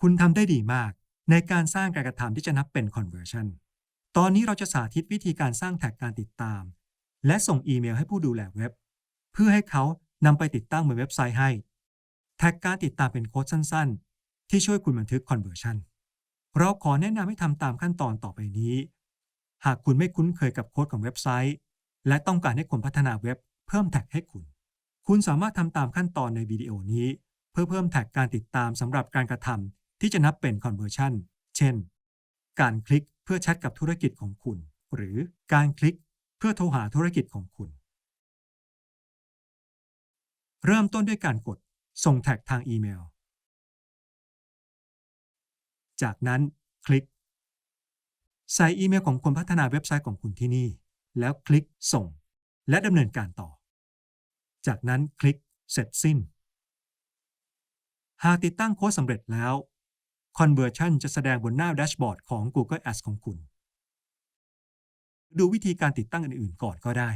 คุณทำได้ดีมาก ในการสร้างการกระทำที่จะนับเป็น conversion ตอนนี้เราจะสาธิตวิธีการสร้างแท็กการติดตาม และส่งอีเมลให้ผู้ดูแลเว็บ เพื่อให้เขานำไปติดตั้งบนเว็บไซต์ให้ แท็กการติดตามเป็นโค้ดสั้นๆ ที่ช่วยคุณบันทึก conversion เราขอแนะนำให้ทำตามขั้นตอนต่อไปนี้ หากคุณไม่คุ้นเคยกับโค้ดของเว็บไซต์ และต้องการให้คนพัฒนาเว็บ เพิ่มแท็กให้คุณ คุณสามารถทำตามขั้นตอนในวิดีโอนี้ เพื่อเพิ่มแท็กการติดตามสำหรับการกระทำ ที่จะนับเป็น conversion เช่น การคลิกเพื่อแชทกับธุรกิจของคุณ หรือการคลิกเพื่อโทรหาธุรกิจของคุณ เริ่มต้นด้วยการกด ส่งแท็กทางอีเมล จากนั้นคลิก ใส่อีเมลของคนพัฒนาเว็บไซต์ของคุณที่นี่ แล้วคลิกส่ง และดำเนินการต่อ จากนั้นคลิกเสร็จสิ้น หากติดตั้งโค้ดสำเร็จแล้ว Conversion จะแสดงบนหน้าแดชบอร์ดของ Google Ads ของคุณ ดูวิธีการติดตั้งอื่นๆ ก่อนก็ได้